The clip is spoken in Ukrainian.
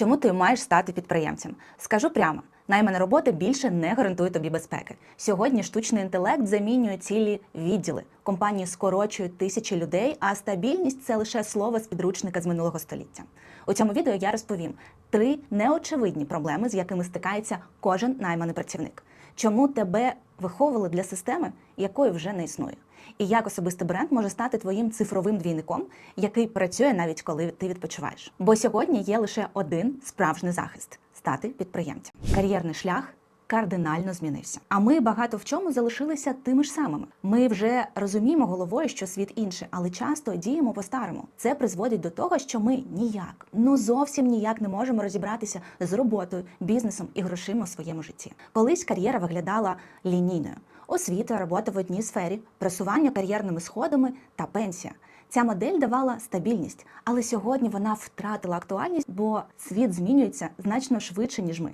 Чому ти маєш стати підприємцем? Скажу прямо. Наймана робота більше не гарантує тобі безпеки. Сьогодні штучний інтелект замінює цілі відділи. Компанії скорочують тисячі людей, а стабільність це лише слово з підручника з минулого століття. У цьому відео я розповім три неочевидні проблеми, з якими стикається кожен найманий працівник. Чому тебе виховували для системи, якої вже не існує? І як особистий бренд може стати твоїм цифровим двійником, який працює навіть коли ти відпочиваєш? Бо сьогодні є лише один справжній захист стати підприємцем. Кар'єрний шлях кардинально змінився. А ми багато в чому залишилися тими ж самими. Ми вже розуміємо головою, що світ інший, але часто діємо по-старому. Це призводить до того, що ми ніяк, ну зовсім ніяк не можемо розібратися з роботою, бізнесом і грошима в своєму житті. Колись кар'єра виглядала лінійною. Освіта, робота в одній сфері, просування кар'єрними сходами та пенсія. Ця модель давала стабільність, але сьогодні вона втратила актуальність, бо світ змінюється значно швидше ніж ми.